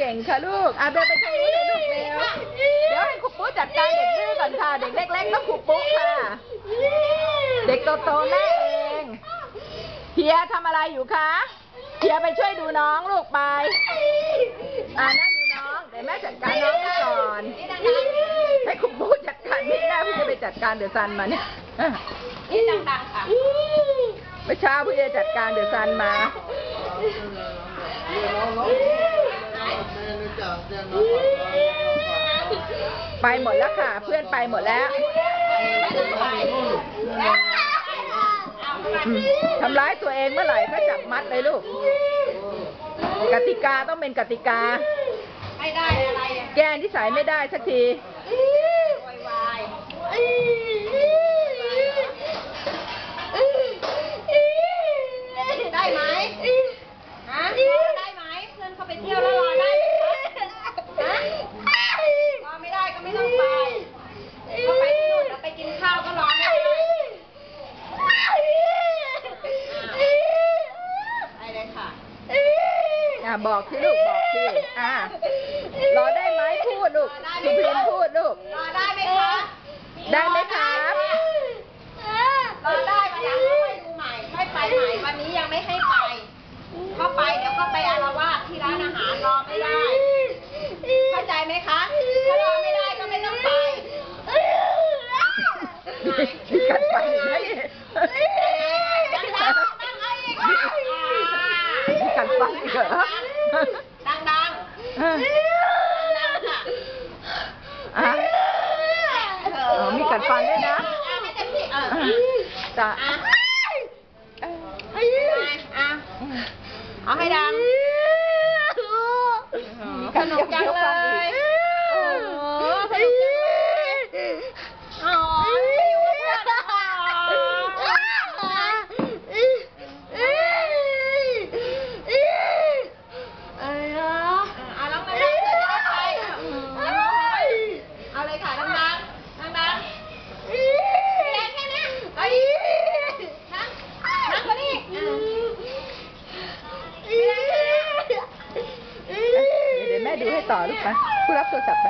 ก่งค่ะลูกอะเดินไปทางนู้นเลยลูกเบลเดี๋ยวให้ครูปุ๊จัดการเด็กดื้อก่อนค่ะ เด็กเล็กๆต้องครูปุ๊ค่ะ เด็กโตๆแม่เองเฮียทำอะไรอยู่คะเฮียไปช่วยดูน้องลูกไป อ่านั่งดูน้องเดี๋ยวแม่จัดการน้องให้ก่อน ให้ครูปุ๊จัดการนี่แม่เพิ่งจะไปจัดการเดือดซันมาเนี่ยอะนี่ดังๆค่ะเมื่อเช้าเพิ่งจะจัดการเดือดซันมา ไปหมดแล้วค่ะ เพื่อนไปหมดแล้วอืมทำร้ายตัวเองเมื่อไหร่ก็จับมัดเลยลูก กติกาต้องเป็นกติกา ไม่ได้อะไรอะแก้นิสัยไม่ได้สักทีวายวาย ได้ไหมฮะรอได้ไหมเพื่อนเขาไปเที่ยวแล้วรอได้ไหมคะฮะรอไม่ได้ก็ไม่ต้องไปก็ไปที่นู่นแล้วไปกินข้าวก็รอไม่ได้ไปเลยค่ะ อะ บอกที่ลูกบอกที่อะรอได้ไหมพูดลูกสุพิมพูดลูก รอได้ไหมคะ ได้ไหมครับ รอได้วันหลังก็ไปดูใหม่ค่อยไปใหม่วันนี้ยังไม่ให้ไปเข้าไปเดี๋ยวก็ไปอารวาสที่ร้านอาหารรอไม่ได้ เข้าใจไหมคะ ถ้ารอไม่ได้ก็ไม่ต้องไป มีกัดไปอีกไหม ดังๆดังๆเอาอีกอะ มีกัดฟันอีก เหรอดังๆดังอะๆดังๆค่ะอะอ๋อมีกัดฟันด้วยนะอะให้เต็มที่เอออะอะจ้ะอะอะเอาให้ดังสนุกจังเลย โอ้โหสนุกจังเลยอ๋อไม่อยู่กับเพื่อนอ๋อเอาลองดังๆจะได้ไปเอาเลยค่ะดังๆดังๆไม่ได้แค่เนี้ยเอาอีกนั่งนั่งกว่านี้ไม่ได้แค่เนี้ย เดี๋ยวแม่ดูให้ ต่อลูกไปผู้รับโทรศัพท์ไป